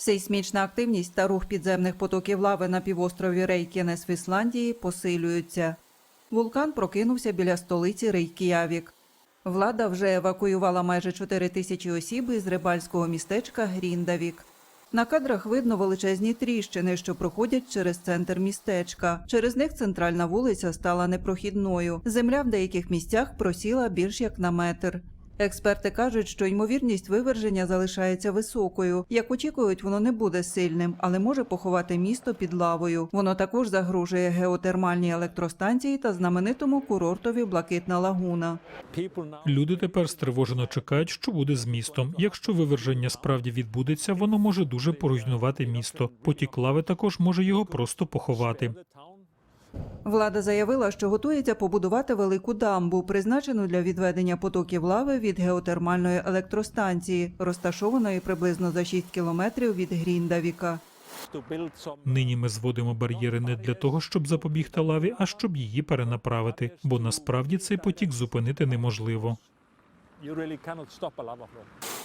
Сейсмічна активність та рух підземних потоків лави на півострові Рейкінес в Ісландії посилюються. Вулкан прокинувся біля столиці Рейкіявік. Влада вже евакуювала майже 4 тисячі осіб із рибальського містечка Гріндавік. На кадрах видно величезні тріщини, що проходять через центр містечка. Через них центральна вулиця стала непрохідною. Земля в деяких місцях просіла більш як на метр. Експерти кажуть, що ймовірність виверження залишається високою. Як очікують, воно не буде сильним, але може поховати місто під лавою. Воно також загрожує геотермальній електростанції та знаменитому курортові Блакитна лагуна. Люди тепер стривожено чекають, що буде з містом. Якщо виверження справді відбудеться, воно може дуже поруйнувати місто. Потік лави також може його просто поховати. Влада заявила, що готується побудувати велику дамбу, призначену для відведення потоків лави від геотермальної електростанції, розташованої приблизно за 6 кілометрів від Гріндавіка. Нині ми зводимо бар'єри не для того, щоб запобігти лаві, а щоб її перенаправити. Бо насправді цей потік зупинити неможливо.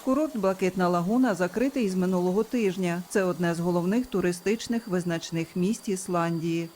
Курорт Блакитна лагуна закритий з минулого тижня. Це одне з головних туристичних визначних місць Ісландії.